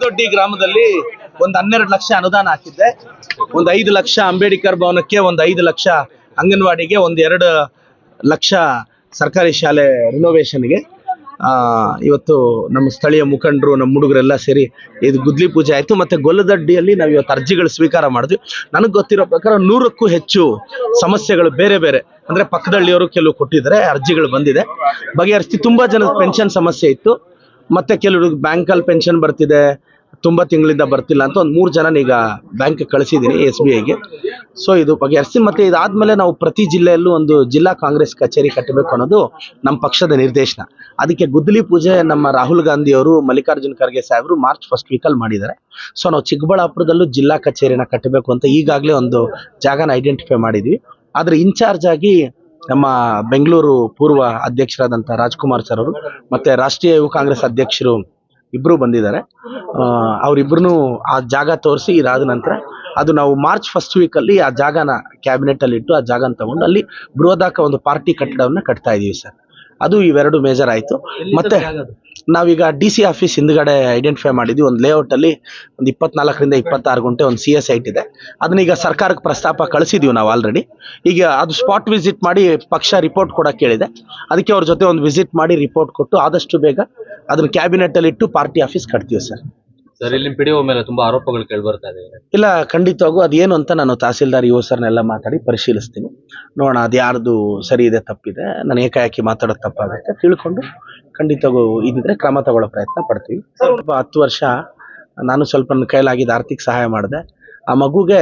ದೊಡ್ಡಿ ಗ್ರಾಮದಲ್ಲಿ ಒಂದು ಹನ್ನೆರಡು ಲಕ್ಷ ಅನುದಾನ ಹಾಕಿದ್ದೆ. ಒಂದು ಐದು ಲಕ್ಷ ಅಂಬೇಡ್ಕರ್ ಭವನಕ್ಕೆ ಒಂದು ಐದು ಲಕ್ಷ ಅಂಗನವಾಡಿಗೆ ಒಂದು ಎರಡು ಲಕ್ಷ ಸರ್ಕಾರಿ ಶಾಲೆ ರಿನೋವೇಷನ್ಗೆ ಆ, ಇವತ್ತು ನಮ್ಮ ಸ್ಥಳೀಯ ಮುಖಂಡರು ನಮ್ಮ ಹುಡುಗರೆಲ್ಲ ಸೇರಿ ಇದು ಗುದ್ಲಿ ಪೂಜೆ ಆಯಿತು. ಮತ್ತೆ ಗೊಲ್ಲದಡ್ಡಿಯಲ್ಲಿ ನಾವು ಇವತ್ತು ಅರ್ಜಿಗಳು ಸ್ವೀಕಾರ ಮಾಡಿದ್ವಿ. ನನಗೆ ಗೊತ್ತಿರೋ ಪ್ರಕಾರ ನೂರಕ್ಕೂ ಹೆಚ್ಚು ಸಮಸ್ಯೆಗಳು ಬೇರೆ ಬೇರೆ. ಅಂದ್ರೆ ಪಕ್ಕದಳ್ಳಿಯವರು ಕೆಲವು ಕೊಟ್ಟಿದ್ದಾರೆ ಅರ್ಜಿಗಳು ಬಂದಿದೆ. ಬಗೆಹರಿಸಿ ತುಂಬಾ ಜನದ ಪೆನ್ಷನ್ ಸಮಸ್ಯೆ ಇತ್ತು. ಮತ್ತೆ ಕೆಲವರು ಬ್ಯಾಂಕಲ್ಲಿ ಪೆನ್ಷನ್ ಬರ್ತಿದೆ, ತುಂಬ ತಿಂಗಳಿಂದ ಬರ್ತಿಲ್ಲ ಅಂತ ಒಂದು ಮೂರು ಜನ ಈಗ ಬ್ಯಾಂಕ್ಗೆ ಕಳಿಸಿದ್ದೀನಿ ಎಸ್ ಬಿ ಐಗೆ. ಸೊ ಇದು ಬಗೆಹರಿಸಿ, ಮತ್ತೆ ಇದಾದ್ಮೇಲೆ ನಾವು ಪ್ರತಿ ಜಿಲ್ಲೆಯಲ್ಲೂ ಒಂದು ಜಿಲ್ಲಾ ಕಾಂಗ್ರೆಸ್ ಕಚೇರಿ ಕಟ್ಟಬೇಕು ಅನ್ನೋದು ನಮ್ಮ ಪಕ್ಷದ ನಿರ್ದೇಶನ. ಅದಕ್ಕೆ ಗುದ್ದಲಿ ಪೂಜೆ ನಮ್ಮ ರಾಹುಲ್ ಗಾಂಧಿ ಅವರು ಮಲ್ಲಿಕಾರ್ಜುನ್ ಖರ್ಗೆ ಸಾಹೇಬರು ಮಾರ್ಚ್ ಫಸ್ಟ್ ವೀಕಲ್ಲಿ ಮಾಡಿದ್ದಾರೆ. ಸೊ ನಾವು ಚಿಕ್ಕಬಳ್ಳಾಪುರದಲ್ಲೂ ಜಿಲ್ಲಾ ಕಚೇರಿನ ಕಟ್ಟಬೇಕು ಅಂತ ಈಗಾಗಲೇ ಒಂದು ಜಾಗನ ಐಡೆಂಟಿಫೈ ಮಾಡಿದ್ವಿ. ಆದರೆ ಇನ್ಚಾರ್ಜ್ ಆಗಿ ನಮ್ಮ ಬೆಂಗಳೂರು ಪೂರ್ವ ಅಧ್ಯಕ್ಷರಾದಂಥ ರಾಜ್ಕುಮಾರ್ ಸರ್ ಅವರು ಮತ್ತೆ ರಾಷ್ಟ್ರೀಯ ಯುವ ಕಾಂಗ್ರೆಸ್ ಅಧ್ಯಕ್ಷರು ಇಬ್ಬರು ಬಂದಿದ್ದಾರೆ. ಅವರಿಬ್ಬರೂ ಆ ಜಾಗ ತೋರಿಸಿ ಇದಾದ ನಂತರ ಅದು ನಾವು ಮಾರ್ಚ್ ಫಸ್ಟ್ ವೀಕಲ್ಲಿ ಆ ಜಾಗನ ಕ್ಯಾಬಿನೆಟ್ ಅಲ್ಲಿ ಇಟ್ಟು ಆ ಜಾಗನ ತಗೊಂಡು ಅಲ್ಲಿ ಬೃಹದಾಕ ಒಂದು ಪಾರ್ಟಿ ಕಟ್ಟಡವನ್ನ ಕಟ್ತಾ ಇದೀವಿ ಸರ್. ಅದು ಇವೆರಡು ಮೇಜರ್ ಆಯಿತು. ಮತ್ತೆ ನಾವೀಗ ಡಿ ಸಿ ಆಫೀಸ್ ಹಿಂದ್ಗಡೆ ಐಡೆಂಟಿಫೈ ಮಾಡಿದ್ವಿ. ಒಂದು ಲೇಔಟ್ ಅಲ್ಲಿ ಒಂದು ಇಪ್ಪತ್ನಾಲ್ಕರಿಂದ ಇಪ್ಪತ್ತಾರು ಗಂಟೆ ಒಂದು ಸಿ ಎಸ್ ಐಟ್ ಇದೆ. ಅದನ್ನ ಈಗ ಸರ್ಕಾರಕ್ಕೆ ಪ್ರಸ್ತಾಪ ಕಳಿಸಿದೀವಿ ನಾವು ಆಲ್ರೆಡಿ ಈಗ ಅದು ಸ್ಪಾಟ್ ವಿಸಿಟ್ ಮಾಡಿ ಪಕ್ಷ ರಿಪೋರ್ಟ್ ಕೊಡಕ್ಕೆ ಕೇಳಿದೆ ಅದಕ್ಕೆ ಅವ್ರ ಜೊತೆ ಒಂದು ವಿಸಿಟ್ ಮಾಡಿ ರಿಪೋರ್ಟ್ ಕೊಟ್ಟು ಆದಷ್ಟು ಬೇಗ ಅದನ್ನು ಕ್ಯಾಬಿನೆಟ್ ಅಲ್ಲಿ ಇಟ್ಟು ಪಾರ್ಟಿ ಆಫೀಸ್ ಕಟ್ತೀವಿ ಸರ್. ಸರ್ ಇಲ್ಲಿ ಪಿಡಿಒ ಮೇಲೆ ತುಂಬಾ ಆರೋಪಗಳು ಕೇಳಿ ಬರ್ತಾ ಇದೆ. ಇಲ್ಲ ಖಂಡಿತವಾಗೂ ಅದೇನು ಅಂತ ನಾನು ತಹಸೀಲ್ದಾರ್ ಯುವ ಸರ್ನೆಲ್ಲ ಮಾತಾಡಿ ಪರಿಶೀಲಿಸ್ತೀನಿ. ನೋಡೋಣ ಅದು ಯಾರ್ದು ಸರಿ ಇದೆ ತಪ್ಪಿದೆ. ನಾನು ಏಕಾಏಕಿ ಮಾತಾಡೋದು ತಪ್ಪಾಗುತ್ತೆ. ತಿಳ್ಕೊಂಡು ಖಂಡಿತವಾಗೂ ಇದ್ರೆ ಕ್ರಮ ತಗೊಳ್ಳೋ ಪ್ರಯತ್ನ ಪಡ್ತೀವಿ. ಸ್ವಲ್ಪ ಹತ್ತು ವರ್ಷ ನಾನು ಸ್ವಲ್ಪ ನನ್ನ ಕೈಲಾಗಿದ್ದ ಆರ್ಥಿಕ ಸಹಾಯ ಮಾಡಿದೆ. ಆ ಮಗುಗೆ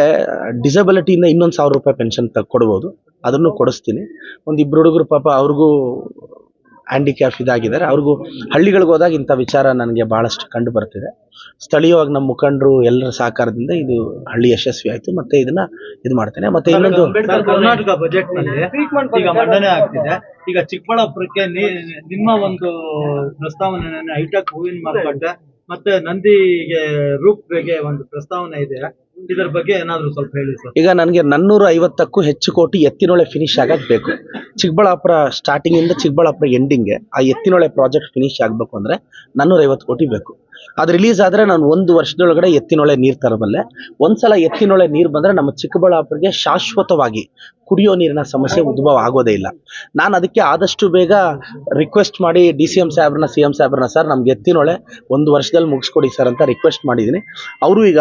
ಡಿಸಬಿಲಿಟಿಯಿಂದ ಇನ್ನೊಂದು ಸಾವಿರ ರೂಪಾಯಿ ಪೆನ್ಷನ್ ತ ಕೊಡ್ಬೋದು. ಅದನ್ನು ಕೊಡಿಸ್ತೀನಿ. ಒಂದು ಇಬ್ಬರು ಹುಡುಗರು ಪಾಪ ಅವ್ರಿಗೂ ಹ್ಯಾಂಡಿಕ್ಯಾಪ್ ಇದಾಗಿದ್ದಾರೆ. ಅವ್ರಿಗೂ ಹಳ್ಳಿಗಳಿಗೆ ಹೋದಾಗ ಇಂಥ ವಿಚಾರ ನನಗೆ ಭಾಳಷ್ಟು ಕಂಡು ಬರ್ತಿದೆ. ಸ್ಥಳೀಯವಾಗಿ ನಮ್ಮ ಮುಖಂಡರು ಎಲ್ಲರ ಸಹಕಾರದಿಂದ ಇದು ಹಳ್ಳಿ ಯಶಸ್ವಿ ಆಯಿತು. ಮತ್ತೆ ಇದನ್ನ ಇದು ಮಾಡ್ತೇನೆ. ಮತ್ತೆ ಇನ್ನೊಂದು ಕರ್ನಾಟಕ ಬಜೆಟ್ನಲ್ಲಿ ಈಗ ಮಂಡನೆ ಆಗ್ತಿದೆ. ಈಗ ಚಿಕ್ಕಬಳ್ಳಾಪುರಕ್ಕೆ ನಿಮ್ಮ ಒಂದು ಪ್ರಸ್ತಾವನೆ ಹೈಟೆಕ್ ಹೂವಿನ ಮಾರುಕಟ್ಟೆ ಮತ್ತೆ ನಂದಿಗೆ ರೂಪ್ ಒಂದು ಪ್ರಸ್ತಾವನೆ ಇದೆ. ಇದರ ಬಗ್ಗೆ ಏನಾದರೂ ಸ್ವಲ್ಪ ಹೇಳಿ ಸರ್. ಈಗ ನನಗೆ ನನ್ನೂರ ಐವತ್ತಕ್ಕೂ ಹೆಚ್ಚು ಕೋಟಿ ಎತ್ತಿನೊಳೆ ಫಿನಿಶ್ ಆಗಕ್ಕೆ ಬೇಕು ಚಿಕ್ಕಬಳ್ಳಾಪುರ ಸ್ಟಾರ್ಟಿಂಗ್ ಇಂದ ಚಿಕ್ಕಬಳ್ಳಾಪುರ ಎಂಡಿಂಗ್ಗೆ ಆ ಎತ್ತಿನೊಳೆ ಪ್ರಾಜೆಕ್ಟ್ ಫಿನಿಶ್ ಆಗಬೇಕು ಅಂದ್ರೆ ನಾನ್ನೂರ ಕೋಟಿ ಬೇಕು. ಅದು ರಿಲೀಸ್ ಆದರೆ ನಾನು ಒಂದು ವರ್ಷದೊಳಗಡೆ ಎತ್ತಿನೊಳೆ ನೀರು ತರಬಲ್ಲೆ. ಒಂದ್ಸಲ ಎತ್ತಿನೊಳೆ ನೀರು ಬಂದರೆ ನಮ್ಮ ಚಿಕ್ಕಬಳ್ಳಾಪುರಿಗೆ ಶಾಶ್ವತವಾಗಿ ಕುಡಿಯೋ ನೀರಿನ ಸಮಸ್ಯೆ ಉದ್ಭವ ಆಗೋದೇ ಇಲ್ಲ. ನಾನು ಅದಕ್ಕೆ ಆದಷ್ಟು ಬೇಗ ರಿಕ್ವೆಸ್ಟ್ ಮಾಡಿ ಡಿ ಸಿ ಎಂ ಸಾಹೇಬ್ರನ್ನ ಸಿ ಎಂ ಸಾಹೇಬ್ರನ್ನ, ಸರ್, ನಮ್ಗೆ ಎತ್ತಿನೊಳೆ ಒಂದು ವರ್ಷದಲ್ಲಿ ಮುಗಿಸ್ಕೊಡಿ ಸರ್ ಅಂತ ರಿಕ್ವೆಸ್ಟ್ ಮಾಡಿದ್ದೀನಿ. ಅವರು ಈಗ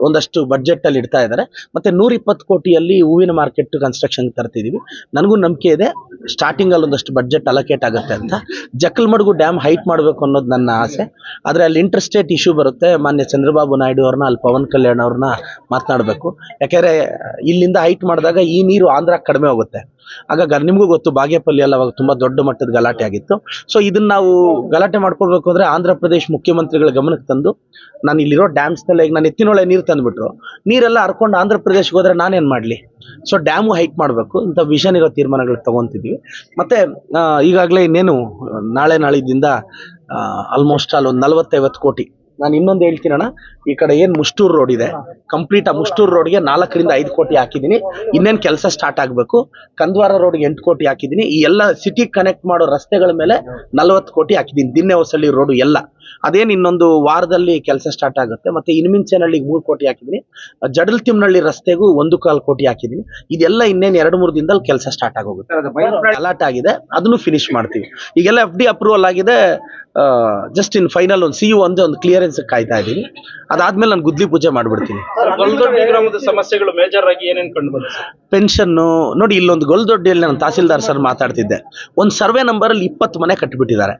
ಒಂದಷ್ಟು ಬಡ್ಜೆಟ್ ಅಲ್ಲಿ ಇಡ್ತಾ ಇದ್ದಾರೆ. ಮತ್ತೆ ನೂರ ಇಪ್ಪತ್ತು ಕೋಟಿಯಲ್ಲಿ ಹೂವಿನ ಮಾರ್ಕೆಟ್ ಕನ್ಸ್ಟ್ರಕ್ಷನ್ ತರ್ತಿದೀವಿ. ನನಗೂ ನಂಬಿಕೆ ಇದೆ. ಸ್ಟಾರ್ಟಿಂಗ್ ಅಲ್ಲಿ ಒಂದಷ್ಟು ಬಡ್ಜೆಟ್ ಅಲೋಕೇಟ್ ಆಗುತ್ತೆ ಅಂತ. ಜಕ್ಕಲ್ಮಡ್ಗು ಡ್ಯಾಮ್ ಹೈಟ್ ಮಾಡಬೇಕು ಅನ್ನೋದು ನನ್ನ ಆಸೆ. ಆದರೆ ಅಲ್ಲಿ ಇಂಟ್ರೆಸ್ಟೇಟ್ ಇಶ್ಯೂ ಬರುತ್ತೆ. ಮಾನ್ಯ ಚಂದ್ರಬಾಬು ನಾಯ್ಡು ಅವ್ರನ್ನ, ಅಲ್ಲಿ ಪವನ್ ಕಲ್ಯಾಣ್ ಅವ್ರನ್ನ ಮಾತನಾಡಬೇಕು. ಯಾಕೆಂದರೆ ಇಲ್ಲಿಂದ ಹೈಟ್ ಮಾಡಿದಾಗ ಈ ನೀರು ಆಂಧ್ರ ಕಡಿಮೆ ಹೋಗುತ್ತೆ. ಆಗ ನಿಮಗೂ ಗೊತ್ತು, ಬಾಗೇಪಲ್ಲಿ ಎಲ್ಲ ಅವಾಗ ತುಂಬಾ ದೊಡ್ಡ ಮಟ್ಟದ ಗಲಾಟೆ ಆಗಿತ್ತು. ಸೊ ಇದನ್ನ ನಾವು ಗಲಾಟೆ ಮಾಡ್ಕೊಳ್ಬೇಕು ಅಂದ್ರೆ ಆಂಧ್ರ ಪ್ರದೇಶ ಮುಖ್ಯಮಂತ್ರಿಗಳ ಗಮನಕ್ಕೆ ತಂದು ನಾನು ಇಲ್ಲಿರೋ ಡ್ಯಾಮ್ಸ್ನಲ್ಲಿ ಈಗ ನಾನು ಎತ್ತಿನೊಳೆ ನೀರು ತಂದ್ಬಿಟ್ರು ನೀರೆಲ್ಲ ಹರ್ಕೊಂಡು ಆಂಧ್ರ ಪ್ರದೇಶ್ಗೆ ಹೋದ್ರೆ ನಾನೇನ್ ಮಾಡ್ಲಿ? ಸೊ ಡ್ಯಾಮು ಹೈಕ್ ಮಾಡಬೇಕು. ಇಂಥ ವಿಷನ್ ಇರೋ ತೀರ್ಮಾನಗಳು ತಗೊಂತಿದ್ವಿ. ಮತ್ತೆ ಈಗಾಗಲೇ ಇನ್ನೇನು, ನಾಳೆ ನಾಳಿದ್ದಿಂದ ಆಲ್ಮೋಸ್ಟ್ ಅಲ್ಲಿ ಒಂದು ನಲ್ವತ್ತೈವತ್ತು ಕೋಟಿ. ನಾನು ಇನ್ನೊಂದು ಹೇಳ್ತೀನಣ್ಣ ಈ ಕಡೆ ಏನು ಮುಷ್ಟೂರು ರೋಡ್ ಇದೆ. ಕಂಪ್ಲೀಟ್ ಆ ಮುಷ್ಟೂರು ರೋಡ್ಗೆ ನಾಲ್ಕರಿಂದ ಐದು ಕೋಟಿ ಹಾಕಿದ್ದೀನಿ. ಇನ್ನೇನು ಕೆಲಸ ಸ್ಟಾರ್ಟ್ ಆಗಬೇಕು. ಕಂದ್ವಾರ ರೋಡ್ಗೆ ಎಂಟು ಕೋಟಿ ಹಾಕಿದ್ದೀನಿ. ಈ ಎಲ್ಲ ಸಿಟಿ ಕನೆಕ್ಟ್ ಮಾಡೋ ರಸ್ತೆಗಳ ಮೇಲೆ ನಲವತ್ತು ಕೋಟಿ ಹಾಕಿದ್ದೀನಿ. ದಿನ್ನೆ ಹೊಸಳ್ಳಿ ರೋಡು ಎಲ್ಲ. ಅದೇನು ಇನ್ನೊಂದು ವಾರದಲ್ಲಿ ಕೆಲಸ ಸ್ಟಾರ್ಟ್ ಆಗುತ್ತೆ. ಮತ್ತೆ ಇನ್ಮಿಂಚನಹಳ್ಳಿಗೆ ಮೂರು ಕೋಟಿ ಹಾಕಿದ್ದೀನಿ ಜಡಲ್ ತಿಮ್ನಳ್ಳಿ ರಸ್ತೆಗೂ ಒಂದು ಕಾಲು ಕೋಟಿ ಹಾಕಿದ್ದೀನಿ ಇದೆಲ್ಲ ಇನ್ನೇನು ಎರಡು ಮೂರು ದಿನದಲ್ಲಿ ಕೆಲಸ ಸ್ಟಾರ್ಟ್ ಆಗೋಗುತ್ತೆ. ಅಲರ್ಟ್ ಆಗಿದೆ. ಅದನ್ನು ಫಿನಿಶ್ ಮಾಡ್ತೀವಿ. ಈಗೆಲ್ಲ ಎಫ್ ಡಿ ಅಪ್ರೂವಲ್ ಆಗಿದೆ. ಜಸ್ಟ್ ಇನ್ ಫೈನಲ್ ಒಂದು ಸಿ ಯು ಒಂದು ಒಂದು ಕ್ಲಿಯರೆನ್ಸ್ ಕಾಯ್ತಾ ಇದ್ದೀನಿ. ಅದಾದ್ಮೇಲೆ ನಾನು ಗುದ್ಲಿ ಪೂಜೆ ಮಾಡ್ಬಿಡ್ತೀನಿ. ಸಮಸ್ಯೆಗಳು ಮೇಜರ್ ಆಗಿ ಏನೇನು ಕಂಡು ಪೆನ್ಷನ್ನು ನೋಡಿ ಇಲ್ಲೊಂದು ಗೊಲ್ದೊಡ್ಡಿಯಲ್ಲಿ ನಾನು ತಹಸೀಲ್ದಾರ್ ಸರ್ ಮಾತಾಡ್ತಿದ್ದೆ. ಒಂದು ಸರ್ವೆ ನಂಬರಲ್ಲಿ ಇಪ್ಪತ್ತು ಮನೆ ಕಟ್ಟಿಬಿಟ್ಟಿದ್ದಾರೆ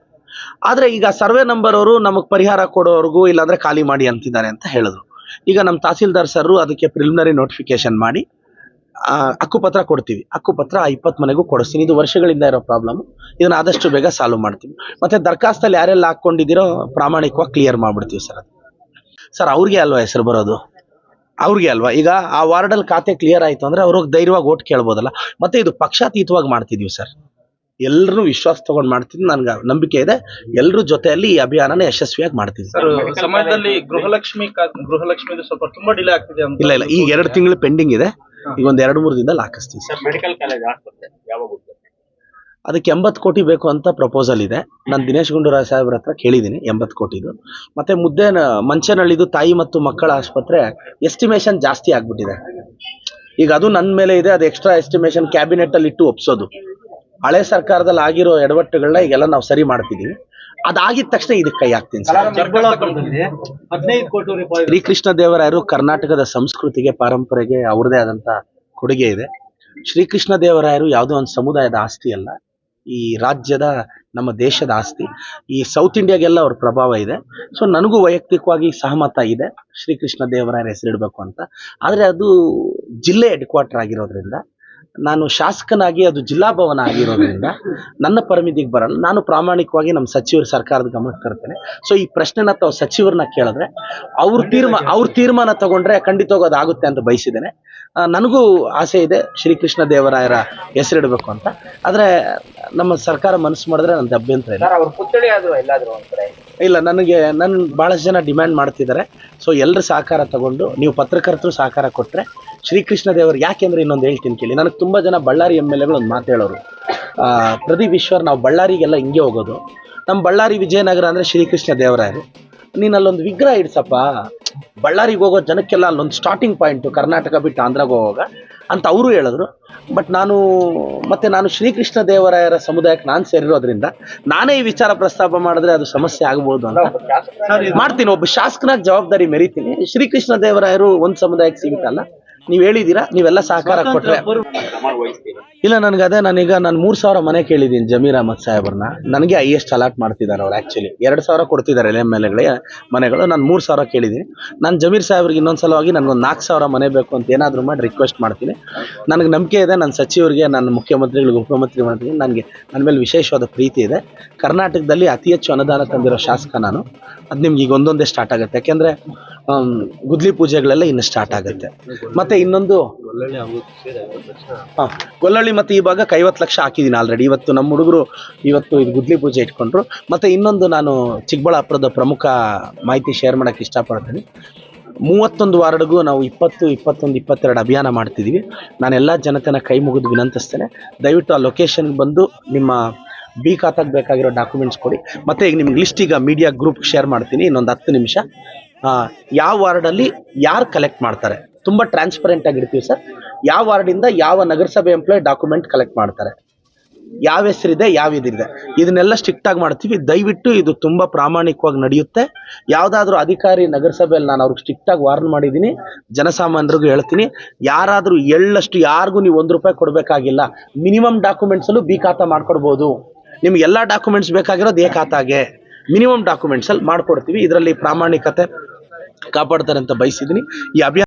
ಆದರೆ ಈಗ ಸರ್ವೆ ನಂಬರ್ ಅವರು ನಮಗೆ ಪರಿಹಾರ ಕೊಡೋರ್ಗೂ ಇಲ್ಲಾಂದ್ರೆ ಖಾಲಿ ಮಾಡಿ ಅಂತಿದ್ದಾರೆ ಅಂತ ಹೇಳಿದ್ರು. ಈಗ ನಮ್ಮ ತಹಸೀಲ್ದಾರ್ ಸರ್ ಅದಕ್ಕೆ ಪ್ರಿಲಿಮಿನರಿ ನೋಟಿಫಿಕೇಶನ್ ಮಾಡಿ ಹಕ್ಕುಪತ್ರ ಕೊಡ್ತೀವಿ. ಹಕ್ಕುಪತ್ರ ಆ ಇಪ್ಪತ್ತು ಮನೆಗೂ ಕೊಡಿಸ್ತೀನಿ. ಇದು ವರ್ಷಗಳಿಂದ ಇರೋ ಪ್ರಾಬ್ಲಮ್ ಇದನ್ನ ಆದಷ್ಟು ಬೇಗ ಸಾಲ್ವ್ ಮಾಡ್ತೀವಿ. ಮತ್ತೆ ದರ್ಖಾಸ್ತಲ್ಲಿ ಯಾರೆಲ್ಲ ಹಾಕ್ಕೊಂಡಿದ್ದೀರೋ ಪ್ರಾಮಾಣಿಕವಾಗಿ ಕ್ಲಿಯರ್ ಮಾಡ್ಬಿಡ್ತೀವಿ ಸರ್ ಸರ್, ಅವ್ರಿಗೆ ಅಲ್ವಾ ಹೆಸರು ಬರೋದು? ಅವ್ರಿಗೆ ಅಲ್ವಾ? ಈಗ ಆ ವಾರ್ಡಲ್ಲಿ ಖಾತೆ ಕ್ಲಿಯರ್ ಆಯ್ತು ಅಂದ್ರೆ ಅವ್ರಿಗೆ ಧೈರ್ಯವಾಗಿ ಓಟ್ ಕೇಳ್ಬೋದಲ್ಲ. ಮತ್ತೆ ಇದು ಪಕ್ಷಾತೀತವಾಗಿ ಮಾಡ್ತಿದೀವಿ ಸರ್. ಎಲ್ಲರೂ ವಿಶ್ವಾಸ ತಗೊಂಡ್ ಮಾಡ್ತೀನಿ. ನನ್ಗೆ ನಂಬಿಕೆ ಇದೆ. ಎಲ್ಲರ ಜೊತೆಯಲ್ಲಿ ಈ ಅಭಿಯಾನನ ಯಶಸ್ವಿಯಾಗಿ ಮಾಡ್ತೀನಿ. ಸರ್ ಸಮಾಜದಲ್ಲಿ ಗೃಹಲಕ್ಷ್ಮಿ ಗೃಹಲಕ್ಷ್ಮಿ ಸ್ವಲ್ಪ ತುಂಬಾ ಡಿಲೇ ಆಗ್ತಿದೆ ಅಂತ ಇಲ್ಲ ಇಲ್ಲ. ಈಗ ಎರಡು ತಿಂಗಳು ಪೆಂಡಿಂಗ್ ಇದೆ. ಈಗ ಒಂದ್ ಎರಡು ಮೂರು ದಿನದಲ್ಲಿ ಹಾಕಿಸ್ತೀವಿ ಸರ್. ಮೆಡಿಕಲ್ ಕಾಲೇಜ್ ಆಸ್ಪತ್ರೆ ಯಾವಾಗ ಅದಕ್ಕೆ ಎಂಬತ್ತು ಕೋಟಿ ಬೇಕು ಅಂತ ಪ್ರಪೋಸಲ್ ಇದೆ. ನಾನು ದಿನೇಶ್ ಗುಂಡೂರಾವ್ ಸಾಹೇಬ್ರ ಹತ್ರ ಕೇಳಿದ್ದೀನಿ ಎಂಬತ್ತು ಕೋಟಿದು. ಮತ್ತೆ ಮುದ್ದೆ ಮಂಚನಹಳ್ಳಿದು ತಾಯಿ ಮತ್ತು ಮಕ್ಕಳ ಆಸ್ಪತ್ರೆ ಎಸ್ಟಿಮೇಷನ್ ಜಾಸ್ತಿ ಆಗ್ಬಿಟ್ಟಿದೆ. ಈಗ ಅದು ನನ್ನ ಮೇಲೆ ಇದೆ. ಅದು ಎಕ್ಸ್ಟ್ರಾ ಎಸ್ಟಿಮೇಷನ್ ಕ್ಯಾಬಿನೆಟ್ ಅಲ್ಲಿ ಇಟ್ಟು ಒಪ್ಸೋದು. ಹಳೆ ಸರ್ಕಾರದಲ್ಲಿ ಆಗಿರೋ ಎಡವಟ್ಟುಗಳನ್ನ ಈಗೆಲ್ಲ ನಾವು ಸರಿ ಮಾಡ್ತಿದೀವಿ. ಅದಾಗಿದ ತಕ್ಷಣ ಇದಕ್ಕೆ ಕೈ ಹಾಕ್ತೀನಿ ಸರ್. ಶ್ರೀಕೃಷ್ಣ ದೇವರಾಯರು ಕರ್ನಾಟಕದ ಸಂಸ್ಕೃತಿಗೆ ಪರಂಪರೆಗೆ ಅವ್ರದೇ ಆದಂತ ಕೊಡುಗೆ ಇದೆ. ಶ್ರೀಕೃಷ್ಣ ದೇವರಾಯರು ಯಾವುದೋ ಒಂದು ಸಮುದಾಯದ ಆಸ್ತಿ ಅಲ್ಲ. ಈ ರಾಜ್ಯದ ನಮ್ಮ ದೇಶದ ಆಸ್ತಿ. ಈ ಸೌತ್ ಇಂಡಿಯಾಗೆಲ್ಲ ಅವ್ರ ಪ್ರಭಾವ ಇದೆ. ಸೊ ನನಗೂ ವೈಯಕ್ತಿಕವಾಗಿ ಸಹಮತ ಇದೆ. ಶ್ರೀಕೃಷ್ಣ ದೇವರಾಯರ ಹೆಸರಿಡಬೇಕು ಅಂತ. ಆದರೆ ಅದು ಜಿಲ್ಲೆ ಹೆಡ್ ಕ್ವಾರ್ಟರ್ ಆಗಿರೋದ್ರಿಂದ ನಾನು ಶಾಸಕನಾಗಿ ಅದು ಜಿಲ್ಲಾ ಭವನ ಆಗಿರೋದ್ರಿಂದ ನನ್ನ ಪರಿಮಿತಿಗೆ ಬರೋಣ ನಾನು ಪ್ರಾಮಾಣಿಕವಾಗಿ ನಮ್ಮ ಸಚಿವರು ಸರ್ಕಾರದ ಗಮನಕ್ಕೆ ತರ್ತೇನೆ. ಸೊ ಈ ಪ್ರಶ್ನೆನ ತಾವು ಸಚಿವರನ್ನ ಕೇಳಿದ್ರೆ ಅವ್ರ ತೀರ್ಮಾನ ಅವ್ರ ತೀರ್ಮಾನ ತಗೊಂಡ್ರೆ ಖಂಡಿತವಾಗೂ ಅದಾಗುತ್ತೆ ಅಂತ ಬಯಸಿದ್ದೇನೆ. ನನಗೂ ಆಸೆ ಇದೆ ಶ್ರೀಕೃಷ್ಣ ದೇವರಾಯರ ಹೆಸರಿಡಬೇಕು ಅಂತ. ಆದರೆ ನಮ್ಮ ಸರ್ಕಾರ ಮನಸ್ಸು ಮಾಡಿದ್ರೆ ನನ್ನ ಅಭ್ಯಂತರ ಇಲ್ಲ. ಇಲ್ಲ ನನಗೆ ನನ್ನ ಭಾಳಷ್ಟು ಜನ ಡಿಮ್ಯಾಂಡ್ ಮಾಡ್ತಿದ್ದಾರೆ. ಸೊ ಎಲ್ಲರೂ ಸಹಕಾರ ತಗೊಂಡು ನೀವು ಪತ್ರಕರ್ತರು ಸಹಕಾರ ಕೊಟ್ಟರೆ ಶ್ರೀಕೃಷ್ಣ ದೇವರು ಯಾಕೆಂದ್ರೆ ಇನ್ನೊಂದು ಹೇಳ್ತೀನಿ ಕೇಳಿ. ನನಗೆ ತುಂಬ ಜನ ಬಳ್ಳಾರಿ ಎಂ ಎಲ್ ಎಗಳು ಒಂದು ಮಾತು ಹೇಳೋರು. ಆ, ಪ್ರದೀಪ್ ಈಶ್ವರ್ ನಾವು ಬಳ್ಳಾರಿಗೆಲ್ಲ ಹಿಂಗೆ ಹೋಗೋದು. ನಮ್ಮ ಬಳ್ಳಾರಿ ವಿಜಯನಗರ ಅಂದರೆ ಶ್ರೀಕೃಷ್ಣ ದೇವರಾಯರು. ನೀನು ಅಲ್ಲೊಂದು ವಿಗ್ರಹ ಇಡ್ಸಪ್ಪ. ಬಳ್ಳಾರಿಗೆ ಹೋಗೋ ಜನಕ್ಕೆಲ್ಲ ಅಲ್ಲೊಂದು ಸ್ಟಾರ್ಟಿಂಗ್ ಪಾಯಿಂಟು ಕರ್ನಾಟಕ ಬಿಟ್ಟು ಆಂಧ್ರಾಗೆ ಹೋಗುವಾಗ ಅಂತ ಅವರು ಹೇಳಿದ್ರು. ಬಟ್ ನಾನು ಮತ್ತೆ ನಾನು ಶ್ರೀಕೃಷ್ಣ ದೇವರಾಯರ ಸಮುದಾಯಕ್ಕೆ ನಾನು ಸೇರಿರೋದ್ರಿಂದ ನಾನೇ ಈ ವಿಚಾರ ಪ್ರಸ್ತಾಪ ಮಾಡಿದ್ರೆ ಅದು ಸಮಸ್ಯೆ ಆಗ್ಬೋದು ಅಂತ ಮಾಡ್ತೀನಿ. ಒಬ್ಬ ಶಾಸಕನಾಗಿ ಜವಾಬ್ದಾರಿ ಮೆರಿತೀನಿ. ಶ್ರೀಕೃಷ್ಣ ದೇವರಾಯರು ಒಂದು ಸಮುದಾಯಕ್ಕೆ ಸೀಮಿತ ಅಲ್ಲ. ನೀವು ಹೇಳಿದ್ದೀರಾ ನೀವೆಲ್ಲ ಸಹಕಾರ ಕೊಟ್ರೆ. ಇಲ್ಲ ನನಗೆ ಅದೇ ನಾನೀಗ ನಾನು ಮೂರು ಸಾವಿರ ಮನೆ ಕೇಳಿದ್ದೀನಿ ಜಮೀರ್ ಅಹಮದ್ ಸಾಹೇಬ್ರನ್ನ. ನನಗೆ ಹೈಯೆಸ್ಟ್ ಅಲಾಟ್ ಮಾಡ್ತಿದ್ದಾರೆ ಅವ್ರು ಆ್ಯಕ್ಚುಲಿ ಎರಡು ಸಾವಿರ ಕೊಡ್ತಿದ್ದಾರೆ ಎಂ ಎಲ್ ಎಗಳಿಗೆ ಮನೆಗಳು. ನಾನು ಮೂರು ಸಾವಿರ ಕೇಳಿದ್ದೀನಿ. ನಾನು ಜಮೀರ್ ಸಾಹೇಬ್ರಿಗೆ ಇನ್ನೊಂದು ಸಲವಾಗಿ ನನಗೊಂದು ನಾಲ್ಕು ಸಾವಿರ ಮನೆ ಬೇಕು ಅಂತ ಏನಾದರೂ ಮಾಡಿ ರಿಕ್ವೆಸ್ಟ್ ಮಾಡ್ತೀನಿ. ನನಗೆ ನಂಬಿಕೆ ಇದೆ ನನ್ನ ಸಚಿವರಿಗೆ ನನ್ನ ಮುಖ್ಯಮಂತ್ರಿಗಳಿಗೆ ಉಪಮುಖ್ಯಮಂತ್ರಿ ಮಾಡ್ತೀನಿ. ನನಗೆ ನನ್ನ ಮೇಲೆ ವಿಶೇಷವಾದ ಪ್ರೀತಿ ಇದೆ. ಕರ್ನಾಟಕದಲ್ಲಿ ಅತಿ ಹೆಚ್ಚು ಅನುದಾನ ತಂದಿರೋ ಶಾಸಕ ನಾನು. ಅದು ನಿಮ್ಗೆ ಈಗ ಒಂದೊಂದೇ ಸ್ಟಾರ್ಟ್ ಆಗುತ್ತೆ. ಯಾಕೆಂದರೆ ಗುದ್ಲಿ ಪೂಜೆಗಳೆಲ್ಲ ಇನ್ನು ಸ್ಟಾರ್ಟ್ ಆಗುತ್ತೆ. ಮತ್ತು ಇನ್ನೊಂದು? ಹಾಂ. ಗೊಲ್ಲಳ್ಳಿ ಮತ್ತು ಈ ಭಾಗ ಐವತ್ತು ಲಕ್ಷ ಹಾಕಿದ್ದೀನಿ ಆಲ್ರೆಡಿ ಇವತ್ತು ನಮ್ಮ ಹುಡುಗರು ಇವತ್ತು ಇದು ಗುದ್ಲಿ ಪೂಜೆ ಇಟ್ಕೊಂಡ್ರು. ಮತ್ತು ಇನ್ನೊಂದು ನಾನು ಚಿಕ್ಕಬಳ್ಳಾಪುರದ ಪ್ರಮುಖ ಮಾಹಿತಿ ಶೇರ್ ಮಾಡೋಕ್ಕೆ ಇಷ್ಟಪಡ್ತೀನಿ. ಮೂವತ್ತೊಂದು ವಾರ್ಡ್ಗೂ ನಾವು ಇಪ್ಪತ್ತು ಇಪ್ಪತ್ತೊಂದು ಇಪ್ಪತ್ತೆರಡು ಅಭಿಯಾನ ಮಾಡ್ತಿದ್ದೀವಿ ನಾನು ಎಲ್ಲ ಜನತೆನ ಕೈ ಮುಗಿದು ವಿನಂತಿಸ್ತೇನೆ. ದಯವಿಟ್ಟು ಆ ಲೊಕೇಶನ್ಗೆ ಬಂದು ನಿಮ್ಮ ಬಿ ಖಾತಾಗೆ ಬೇಕಾಗಿರೋ ಡಾಕ್ಯುಮೆಂಟ್ಸ್ ಕೊಡಿ. ಮತ್ತು ಈಗ ನಿಮ್ಗೆ ಲಿಸ್ಟ್ ಈಗ ಮೀಡಿಯಾ ಗ್ರೂಪ್ ಶೇರ್ ಮಾಡ್ತೀನಿ ಇನ್ನೊಂದು ಹತ್ತು ನಿಮಿಷ. ಯಾವ ವಾರ್ಡಲ್ಲಿ ಯಾರು ಕಲೆಕ್ಟ್ ಮಾಡ್ತಾರೆ? ತುಂಬ ಟ್ರಾನ್ಸ್ಪರೆಂಟ್ ಆಗಿರ್ತೀವಿ ಸರ್. ಯಾವ ವಾರ್ಡಿಂದ ಯಾವ ನಗರಸಭೆ ಎಂಪ್ಲಾಯ್ ಡಾಕ್ಯುಮೆಂಟ್ ಕಲೆಕ್ಟ್ ಮಾಡ್ತಾರೆ. ಯಾವ ಹೆಸರಿದೆ, ಯಾವ ಇದಿದೆ. ಇದನ್ನೆಲ್ಲ ಸ್ಟ್ರಿಕ್ಟ್ ಆಗಿ ಮಾಡ್ತೀವಿ. ದಯವಿಟ್ಟು ಇದು ತುಂಬ ಪ್ರಾಮಾಣಿಕವಾಗಿ ನಡೆಯುತ್ತೆ. ಯಾವುದಾದ್ರೂ ಅಧಿಕಾರಿ ನಗರಸಭೆಯಲ್ಲಿ ನಾನು ಅವ್ರಿಗೆ ಸ್ಟ್ರಿಕ್ಟ್ ಆಗಿ ವಾರ್ನ್ ಮಾಡಿದ್ದೀನಿ. ಜನಸಾಮಾನ್ಯರಿಗೂ ಹೇಳ್ತೀನಿ. ಯಾರಾದರೂ ಎಳ್ಳಷ್ಟು ಯಾರಿಗೂ ನೀವು ಒಂದು ರೂಪಾಯಿ ಕೊಡಬೇಕಾಗಿಲ್ಲ. ಮಿನಿಮಮ್ ಡಾಕ್ಯುಮೆಂಟ್ಸಲ್ಲೂ ಬಿ ಖಾತಾ ಮಾಡ್ಕೊಡ್ಬೋದು. ನಿಮ್ಗೆ ಎಲ್ಲ ಡಾಕ್ಯುಮೆಂಟ್ಸ್ ಬೇಕಾಗಿರೋದು ಏ ಖಾತಾಗೆ. ಮಿನಿಮಮ್ ಡಾಕ್ಯುಮೆಂಟ್ಸಲ್ಲಿ ಮಾಡ್ಕೊಡ್ತೀವಿ. ಇದರಲ್ಲಿ ಪ್ರಾಮಾಣಿಕತೆ ಕಾಪಾಡ್ತಾರೆ ಅಂತ ಬಯಸಿದ್ದೀನಿ. ಈ ಅಭಿಯಾನ